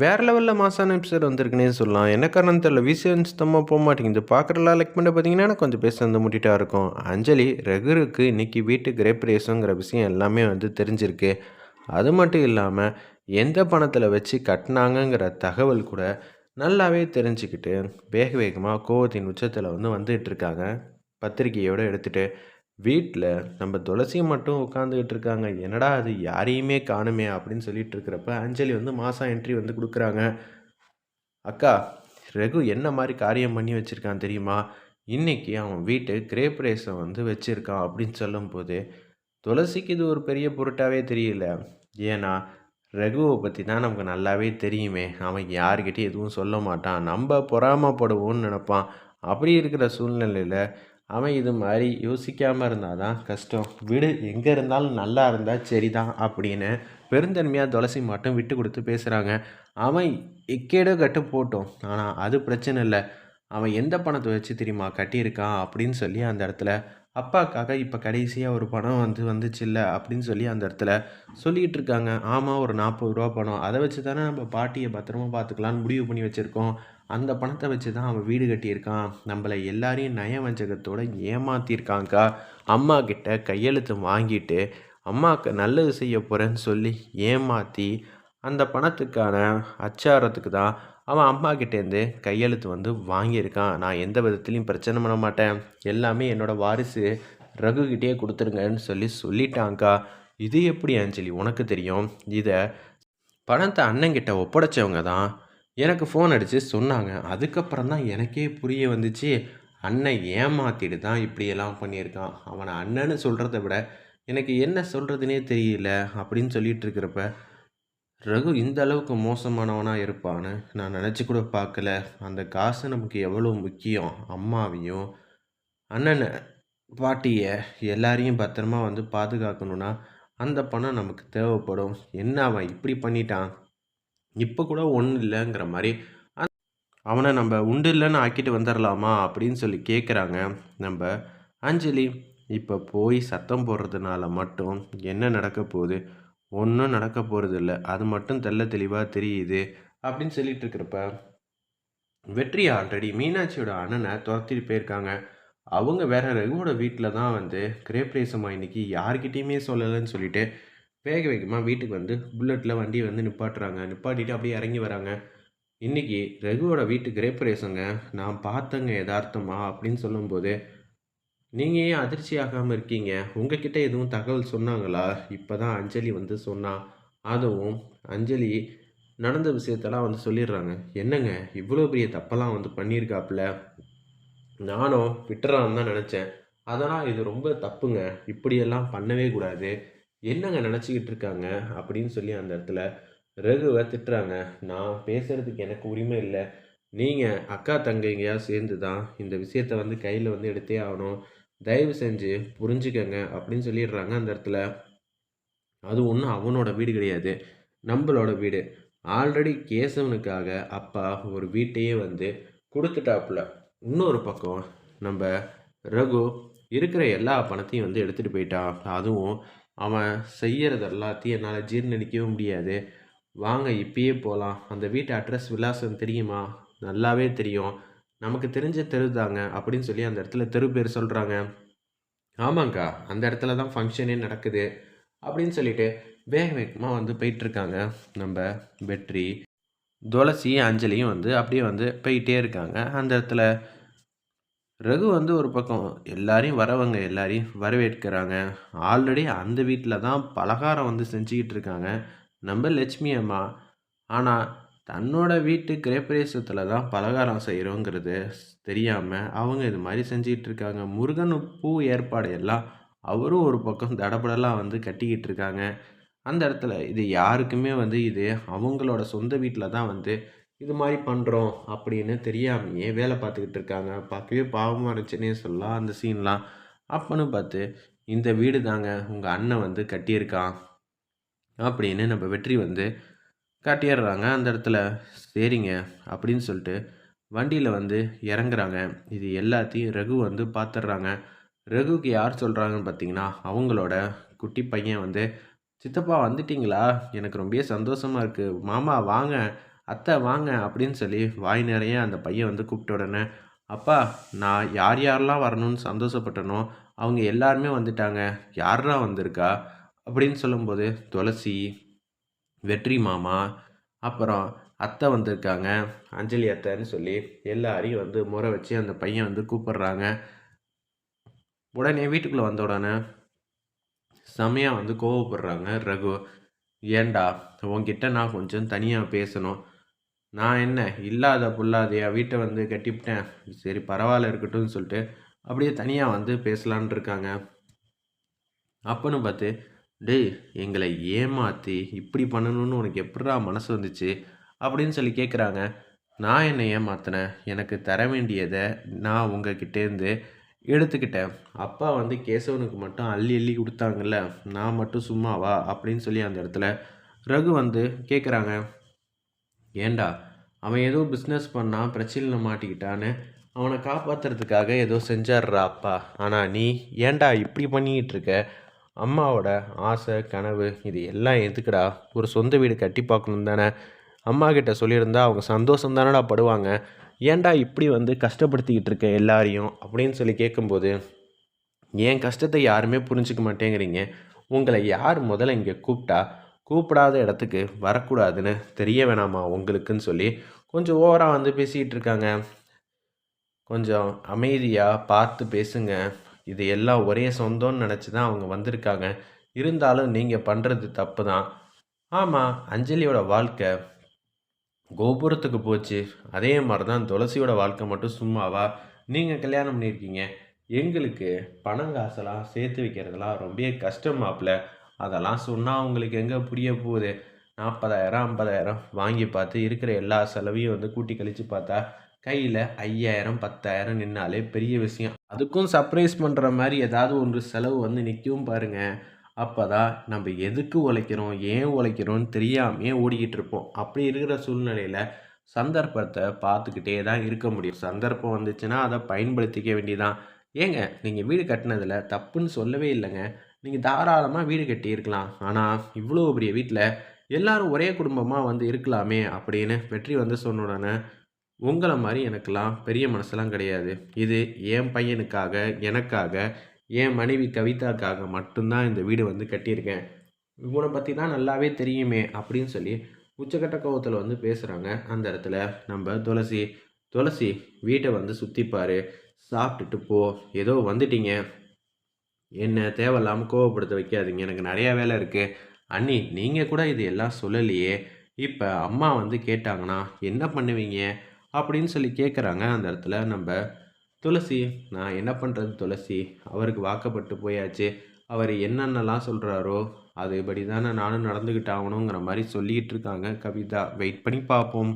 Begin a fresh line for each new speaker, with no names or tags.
வேறு லெவலில் மாசான எபிசோட் வந்திருக்குனே சொல்லலாம். என்ன காரணம் தெரியல. விசியன் சுத்தமாக போக மாட்டேங்குது. பார்க்குறலாம் லைக் பண்ணி பார்த்தீங்கன்னா எனக்கு கொஞ்சம் பேச வந்து முட்டிட்டா இருக்கும். அஞ்சலி ரகுருக்கு இன்றைக்கி வீட்டு கிரேப் ரேஸுங்கிற விஷயம் எல்லாமே வந்து தெரிஞ்சிருக்கு. அது மட்டும் இல்லாமல் எந்த பணத்தில் வச்சு கட்டினாங்கங்கிற தகவல் கூட நல்லாவே தெரிஞ்சுக்கிட்டு வேக வேகமாக கோவத்தின் உச்சத்தில் வந்து வந்துகிட்டு இருக்காங்க. பத்திரிக்கையோடு எடுத்துகிட்டு வீட்டில் நம்ம துளசி மட்டும் உட்காந்துக்கிட்டு இருக்காங்க. என்னடா அது? யாரையுமே காணுமே அப்படின்னு சொல்லிட்டு இருக்கிறப்ப அஞ்சலி வந்து மாதம் என்ட்ரி வந்து கொடுக்குறாங்க. அக்கா ரகு என்ன மாதிரி காரியம் பண்ணி வச்சுருக்கான் தெரியுமா? இன்றைக்கி அவன் வீட்டு கிரேப் ரேஸை வந்து வச்சுருக்கான் அப்படின்னு சொல்லும்போது துளசிக்கு இது ஒரு பெரிய பொருட்டாவே தெரியல. ஏன்னா ரகுவை பற்றி தான் நமக்கு நல்லாவே தெரியுமே. அவன் யாருக்கிட்டையும் எதுவும் சொல்ல மாட்டான். நம்ம பொறாமப்படுவோன்னு நினப்பான். அப்படி இருக்கிற சூழ்நிலையில் அவன் இது மாதிரி யோசிக்காமல் இருந்தால் தான் கஷ்டம். வீடு எங்கே இருந்தாலும் நல்லா இருந்தால் சரி தான் அப்படின்னு பெருந்தன்மையாக துளசி மட்டும் விட்டு கொடுத்து பேசுகிறாங்க அவன் எக்கேடோ கட்டு போட்டோம். ஆனால் அது பிரச்சனை இல்லை. அவன் எந்த பணத்தை வச்சு தெரியுமா கட்டியிருக்கான் அப்படின்னு சொல்லி அந்த இடத்துல அப்பாக்காக இப்போ கடைசியாக ஒரு பணம் வந்து வந்துச்சு இல்லை அப்படின்னு சொல்லி அந்த இடத்துல சொல்லிகிட்டு இருக்காங்க ஆமாம் ஒரு நாற்பது ரூபா பணம். அதை வச்சு தானே நம்ம பாட்டியை பத்திரமா பார்த்துக்கலான்னு முடிவு பண்ணி வச்சுருக்கோம். அந்த பணத்தை வச்சு தான் அவன் வீடு கட்டியிருக்கான். நம்மளை எல்லாரையும் நயவஞ்சகத்தோடு ஏமாற்றிருக்காங்க்கா அம்மா கிட்ட கையெழுத்து வாங்கிட்டு அம்மாவுக்கு நல்லது செய்ய போகிறேன்னு சொல்லி ஏமாற்றி அந்த பணத்துக்கான அச்சாரத்துக்கு தான் அவன் அம்மா கிட்டேருந்து கையெழுத்து வந்து வாங்கியிருக்கான். நான் எந்த விதத்துலையும் பிரச்சனை பண்ண மாட்டேன். எல்லாமே என்னோடய வாரிசு ரகுகிட்டே கொடுத்துருங்கன்னு சொல்லி சொல்லிட்டாங்க்கா இது எப்படி அஞ்சலி? உனக்கு தெரியும். இதை பணத்தை அண்ணங்கிட்ட ஒப்படைச்சவங்க தான் எனக்கு ஃபோன் அடித்து சொன்னாங்க. அதுக்கப்புறம் தான் எனக்கே புரிய வந்துச்சு. அண்ணன் ஏமாத்திட்டு தான் இப்படியெல்லாம் பண்ணியிருக்கான். அவனை அண்ணன்னு சொல்கிறத விட எனக்கு என்ன சொல்கிறதுனே தெரியல அப்படின்னு சொல்லிட்டு இருக்கிறப்ப ரகு இந்த அளவுக்கு மோசமானவனாக இருப்பான்னு நான் நினச்சி கூட பார்க்கல. அந்த காசு நமக்கு எவ்வளோ முக்கியம்? அம்மாவையும் அண்ணனை பாட்டியை எல்லாரையும் பத்திரமா வந்து பாதுகாக்கணும்னா அந்த பணம் நமக்கு தேவைப்படும். என்ன அவன் இப்படி பண்ணிட்டான்? இப்போ கூட ஒன்றும் இல்லைங்கிற மாதிரி அவனை நம்ம உண்டு இல்லைன்னு ஆக்கிட்டு வந்துடலாமா அப்படின்னு சொல்லி கேட்குறாங்க நம்ம அஞ்சலி இப்போ போய் சத்தம் போடுறதுனால மட்டும் என்ன நடக்க போகுது? ஒன்றும் நடக்க போகிறதில்ல அது மட்டும் தெல்ல தெளிவாக தெரியுது அப்படின்னு சொல்லிட்டு இருக்கிறப்ப வெற்றி ஆல்ரெடி மீனாட்சியோட அண்ணனை துரத்திட்டு போயிருக்காங்க. அவங்க வேற ரகுவோட வீட்டில் தான் வந்து கிரேப்ரேசமாக இன்னைக்கு யார்கிட்டேயுமே சொல்லலைன்னு சொல்லிட்டு வேக வேகமாக வீட்டுக்கு வந்து புல்லட்டில் வண்டியை வந்து நிப்பாட்டுறாங்க. நிப்பாட்டிட்டு அப்படியே இறங்கி வராங்க. இன்றைக்கி ரகுவோட வீட்டு கிரேப்ரேசங்க நான் பார்த்தங்க யதார்த்தமா அப்படின்னு சொல்லும்போது நீங்கள் ஏன் அதிர்ச்சி ஆகாமல் இருக்கீங்க? உங்ககிட்ட எதுவும் தகவல் சொன்னாங்களா? இப்போ தான் அஞ்சலி வந்து சொன்னா அதுவும் அஞ்சலி நடந்த விஷயத்தெல்லாம் வந்து சொல்லிடுறாங்க. என்னங்க? இவ்வளோ பெரிய தப்பெல்லாம் வந்து பண்ணியிருக்காப்புல? நானும் விட்டுறான்னு தான் நினச்சேன். அதனால் இது ரொம்ப தப்புங்க. இப்படியெல்லாம் பண்ணவே கூடாது. என்னங்க நினச்சிக்கிட்டு இருக்காங்க? அப்படின்னு சொல்லி அந்த இடத்துல ரகுவை திட்டுறாங்க. நான் பேசுகிறதுக்கு எனக்கு உரிமை இல்லை. நீங்கள் அக்கா தங்கைங்கயா சேர்ந்து தான் இந்த விஷயத்த வந்து கையில் வந்து எடுத்தே ஆகணும். தயவு செஞ்சு புரிஞ்சுக்கங்க அப்படின்னு சொல்லிடுறாங்க அந்த இடத்துல. அது ஒன்றும் அவனோட வீடு கிடையாது. நம்மளோட வீடு. ஆல்ரெடி கேசவனுக்காக அப்பா ஒரு வீட்டையே வந்து கொடுத்துட்டாப்புல. இன்னொரு பக்கம் நம்ம ரகு இருக்கிற எல்லா பணத்தையும் வந்து எடுத்துகிட்டு போயிட்டான். அதுவும் அவன் செய்கிறது எல்லாத்தையும் என்னால் ஜீர்ணிக்கவே முடியாது. வாங்க இப்பயே போகலாம் அந்த வீட்டு அட்ரஸ் விலாசம் தெரியுமா? நல்லாவே தெரியும். நமக்கு தெரிஞ்ச தெரு தாங்க அப்படின்னு சொல்லி அந்த இடத்துல தெரு பேர் சொல்கிறாங்க ஆமாங்க்கா அந்த இடத்துல தான் ஃபங்க்ஷனே நடக்குது அப்படின்னு சொல்லிட்டு வேக வேகமாக வந்து போயிட்டுருக்காங்க நம்ம வெற்றி துளசி அஞ்சலியும் வந்து அப்படியே வந்து போயிட்டே இருக்காங்க. அந்த இடத்துல ரகு வந்து ஒரு பக்கம் எல்லாரையும் வரவங்க எல்லாரையும் வரவேற்கிறாங்க. ஆல்ரெடி அந்த வீட்டில் தான் பலகாரம் வந்து செஞ்சுக்கிட்டு இருக்காங்க. நம்ம லட்சுமி அம்மா. ஆனால் தன்னோட வீட்டு கிரேப்பிரேசத்தில் தான் பலகாரம் செய்கிறோங்கிறது தெரியாமல் அவங்க இது மாதிரி செஞ்சுக்கிட்டு இருக்காங்க முருகன் பூ ஏற்பாடு எல்லாம் அவரும் ஒரு பக்கம் தடபடலாம் வந்து கட்டிக்கிட்டு இருக்காங்க அந்த இடத்துல இது யாருக்குமே வந்து இது அவங்களோட சொந்த வீட்டில் தான் வந்து இது மாதிரி பண்ணுறோம் அப்படின்னு தெரியாமையே வேலை பார்த்துக்கிட்டு இருக்காங்க பார்க்கவே பாவமாக இருந்துச்சுன்னே சொல்லலாம் அந்த சீன்லாம். அப்பன்னு பார்த்து இந்த வீடு தாங்க உங்கள் அண்ணன் வந்து கட்டியிருக்கான் அப்படின்னு நம்ம வெற்றி வந்து காட்டிடுறாங்க அந்த இடத்துல சரிங்க அப்படின்னு சொல்லிட்டு வண்டியில் வந்து இறங்குறாங்க. இது எல்லாத்தையும் ரகு வந்து பார்த்துடுறாங்க ரகுக்கு யார் சொல்கிறாங்கன்னு பார்த்தீங்கன்னா அவங்களோட குட்டி பையன் வந்து சித்தப்பா வந்துட்டிங்களா? எனக்கு ரொம்ப சந்தோஷமாக இருக்குது மாமா வாங்க. அத்தை வாங்க அப்படின்னு சொல்லி வாய் நிறைய அந்த பையன் வந்து கூப்பிட்ட உடனே அப்பா நான் யார் யாரெல்லாம் வரணும்னு சந்தோஷப்பட்டனோ அவங்க எல்லாருமே வந்துட்டாங்க. யாரா வந்திருக்கா? அப்படின்னு சொல்லும்போது துளசி வெற்றி மாமா அப்புறம் அத்தை வந்திருக்காங்க அஞ்சலி அத்தைன்னு சொல்லி எல்லாரையும் வந்து முறை வச்சு அந்த பையன் வந்து கூப்பிடுறாங்க. உடனே வீட்டுக்குள்ளே வந்த உடனே செமையாக வந்து கோவப்படுறாங்க ரகு. ஏண்டா உன்கிட்ட நான் கொஞ்சம் தனியாக பேசணும். நான் என்ன இல்லாத புல்லாதையா வீட்டை வந்து கட்டிவிட்டேன். சரி பரவாயில்ல இருக்கட்டும்னு சொல்லிட்டு அப்படியே தனியாக வந்து பேசலான் இருக்காங்க. அப்போன்னு பார்த்து டேய் எங்களை ஏமாற்றி இப்படி பண்ணணும்னு உனக்கு எப்படா மனசு வந்துச்சு? அப்படின்னு சொல்லி கேட்குறாங்க நான் என்னை ஏமாத்தினேன். எனக்கு தர வேண்டியதை நான் உங்ககிட்டேருந்து எடுத்துக்கிட்டேன். அப்பா வந்து கேசவனுக்கு மட்டும் அள்ளி அள்ளி கொடுத்தாங்கல்ல நான் மட்டும் சும்மாவா? அப்படின்னு சொல்லி அந்த இடத்துல ரகு வந்து கேட்குறாங்க ஏண்டா அவன் ஏதோ பிஸ்னஸ் பண்ணான் பிரச்சனையில் மாட்டிக்கிட்டான்னு அவனை காப்பாற்றுறதுக்காக ஏதோ செஞ்சாடுறா அப்பா. ஆனால் நீ ஏண்டா இப்படி பண்ணிக்கிட்டு இருக்க? அம்மாவோட ஆசை கனவு இது எல்லாம் எதுக்குடா? ஒரு சொந்த வீடு கட்டி பார்க்கணும் தானே? அம்மா கிட்ட சொல்லியிருந்தா அவங்க சந்தோஷம் தானடா படுவாங்க. ஏன்டா இப்படி வந்து கஷ்டப்படுத்திக்கிட்டு இருக்க எல்லாரையும்? அப்படின்னு சொல்லி கேட்கும்போது என் கஷ்டத்தை யாருமே புரிஞ்சுக்க மாட்டேங்கிறீங்க. உங்களை யார் முதல்ல இங்கே கூப்பிட்டா? கூப்பிடாத இடத்துக்கு வரக்கூடாதுன்னு தெரிய வேணாமா உங்களுக்குன்னு சொல்லி கொஞ்சம் ஓவராக வந்து பேசிகிட்டு இருக்காங்க. கொஞ்சம் அமைதியாக பார்த்து பேசுங்க. இது எல்லாம் ஒரே சொந்தம்னு நினச்சி தான் அவங்க வந்திருக்காங்க. இருந்தாலும் நீங்கள் பண்ணுறது தப்பு தான் ஆமாம் அஞ்சலியோட வாழ்க்கை கோபுரத்துக்கு போச்சு. அதே மாதிரி தான் துளசியோட வாழ்க்கை மட்டும் சும்மாவா? நீங்கள் கல்யாணம் பண்ணியிருக்கீங்க. எங்களுக்கு பணம் காசெல்லாம் சேர்த்து வைக்கிறதுலாம் ரொம்ப கஷ்டமாப்பில் அதெல்லாம் சொன்னால் அவங்களுக்கு எங்கே புரிய போகுது? நாற்பதாயிரம் ஐம்பதாயிரம் வாங்கி பார்த்து இருக்கிற எல்லா செலவையும் வந்து கூட்டி கழித்து பார்த்தா கையில் ஐயாயிரம் பத்தாயிரம் நின்னாலே பெரிய விஷயம். அதுக்கும் சர்ப்ரைஸ் பண்ணுற மாதிரி ஏதாவது ஒன்று செலவு வந்து நிற்கவும் பாருங்கள் அப்போ தான் நம்ம எதுக்கு உழைக்கிறோம் ஏன் உழைக்கிறோம்னு தெரியாமே ஓடிக்கிட்டு இருப்போம். அப்படி இருக்கிற சூழ்நிலையில் சந்தர்ப்பத்தை பார்த்துக்கிட்டே தான் இருக்க முடியும். சந்தர்ப்பம் வந்துச்சுன்னா அதை பயன்படுத்திக்க வேண்டியதான் ஏங்க நீங்கள் வீடு கட்டினதில் தப்புன்னு சொல்லவே இல்லைங்க. நீங்கள் தாராளமாக வீடு கட்டியிருக்கலாம். ஆனால் இவ்வளோ பெரிய வீட்டில் எல்லாரும் ஒரே குடும்பமாக வந்து இருக்கலாமே அப்படின்னு வெற்றி வந்து சொன்ன உடனே உங்களை மாதிரி எனக்கெல்லாம் பெரிய மனசெல்லாம் கிடையாது. இது என் பையனுக்காக எனக்காக என் மனைவி கவிதாக்காக மட்டும்தான் இந்த வீடு வந்து கட்டியிருக்கேன். இவனை பற்றி தான் நல்லாவே தெரியுமே அப்படின்னு சொல்லி உச்சக்கட்ட கோவத்தில் வந்து பேசுகிறாங்க அந்த இடத்துல நம்ம துளசி துளசி வீட்டை வந்து சுற்றிப்பார் சாப்பிட்டுட்டு போ. ஏதோ வந்துட்டீங்க. என்ன தேவையில்லாமல் கோவப்படுத்த வைக்காதீங்க. எனக்கு நிறையா வேலை இருக்குது அண்ணி நீங்கள் கூட இது எல்லாம் சொல்லலையே. இப்போ அம்மா வந்து கேட்டாங்கன்னா என்ன பண்ணுவீங்க? அப்படின்னு சொல்லி கேட்குறாங்க அந்த இடத்துல நம்ம துளசி நான் என்ன பண்ணுறது துளசி? அவருக்கு வாக்கப்பட்டு போயாச்சு. அவர் என்னென்னலாம் சொல்கிறாரோ அதுபடி தானே நானும் நடந்துக்கிட்டு ஆகணுங்கிற மாதிரி சொல்லிகிட்டு இருக்காங்க கவிதா. வெயிட் பண்ணி பார்ப்போம்.